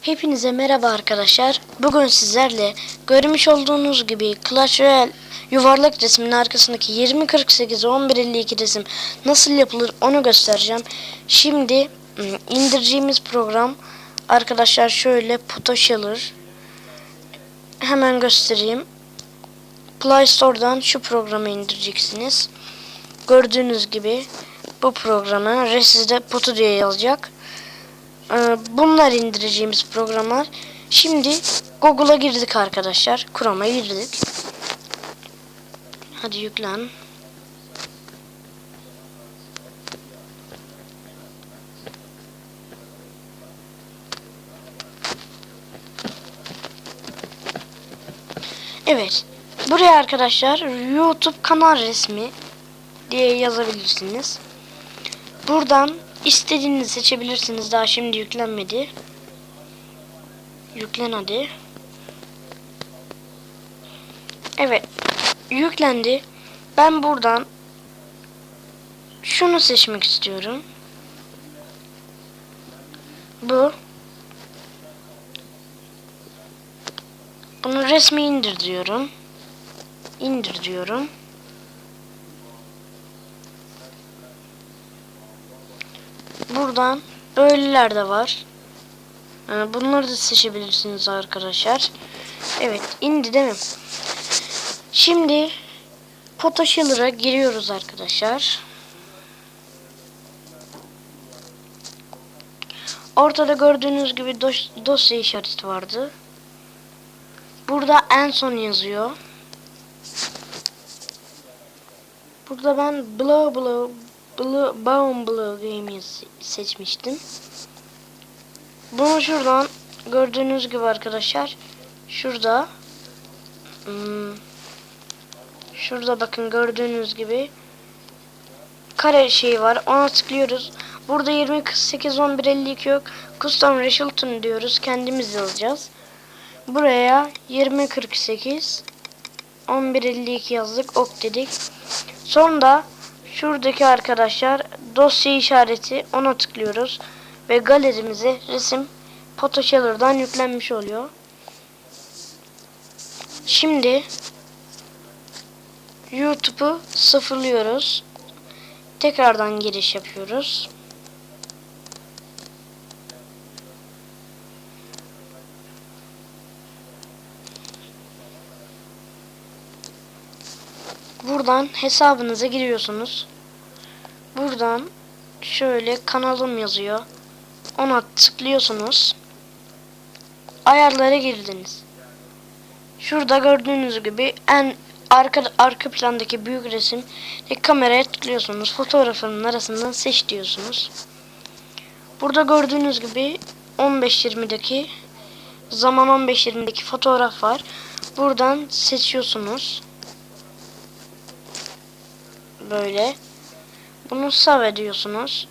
Hepinize merhaba arkadaşlar. Bugün sizlerle görmüş olduğunuz gibi Clash Royale yuvarlak resmin arkasındaki 2048 1152 resim nasıl yapılır onu göstereceğim. Şimdi ım, indireceğimiz program arkadaşlar şöyle Photoshop'ır. Hemen göstereyim. Play Store'dan şu programı indireceksiniz. Gördüğünüz gibi bu programı resizde Photo diye yazacak. Ee, bunlar indireceğimiz programlar. Şimdi Google'a girdik arkadaşlar. Chrome'a girdik. Hadi yüklen. Evet. Buraya arkadaşlar YouTube kanal resmi diye yazabilirsiniz. Buradan istediğinizi seçebilirsiniz. Daha şimdi yüklenmedi. Yüklen hadi. Evet. Yüklendi. Ben buradan şunu seçmek istiyorum. Bu. Bunu resmi indir diyorum. İndir diyorum. Buradan böyleler de var. Ee, Bunları da seçebilirsiniz arkadaşlar. Evet indi değil mi? Şimdi Photosheller'a giriyoruz arkadaşlar. Ortada gördüğünüz gibi dos- dosya işareti vardı. Burada en son yazıyor. Burada ben Blow Blow Blue, Baum Blue Game'i se- seçmiştim. Bunu şuradan gördüğünüz gibi arkadaşlar şurada hmm, şurada bakın gördüğünüz gibi kare şey var. Ona tıklıyoruz. Burada 28 11 52 yok. Custom Result diyoruz. Kendimiz yazacağız. Buraya 20 48 11 52 yazdık. Ok dedik. Sonra şuradaki arkadaşlar dosya işareti ona tıklıyoruz ve galerimize resim Photosheller'dan yüklenmiş oluyor. Şimdi YouTube'u sıfırlıyoruz. Tekrardan giriş yapıyoruz. Buradan hesabınıza giriyorsunuz. Buradan şöyle kanalım yazıyor. Ona tıklıyorsunuz. Ayarlara girdiniz. Şurada gördüğünüz gibi en arka arka plandaki büyük resim kameraya tıklıyorsunuz. Fotoğrafının arasından seç diyorsunuz. Burada gördüğünüz gibi 15-20'deki zaman 15-20'deki fotoğraf var. Buradan seçiyorsunuz. Böyle. Bunu save ediyorsunuz.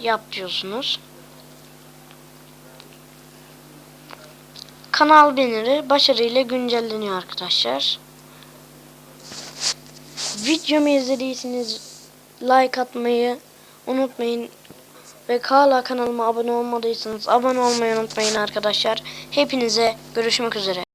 Yap diyorsunuz. Kanal banner'ı başarıyla güncelleniyor arkadaşlar. Videomu izlediyseniz like atmayı unutmayın. Ve hala kanalıma abone olmadıysanız abone olmayı unutmayın arkadaşlar. Hepinize görüşmek üzere.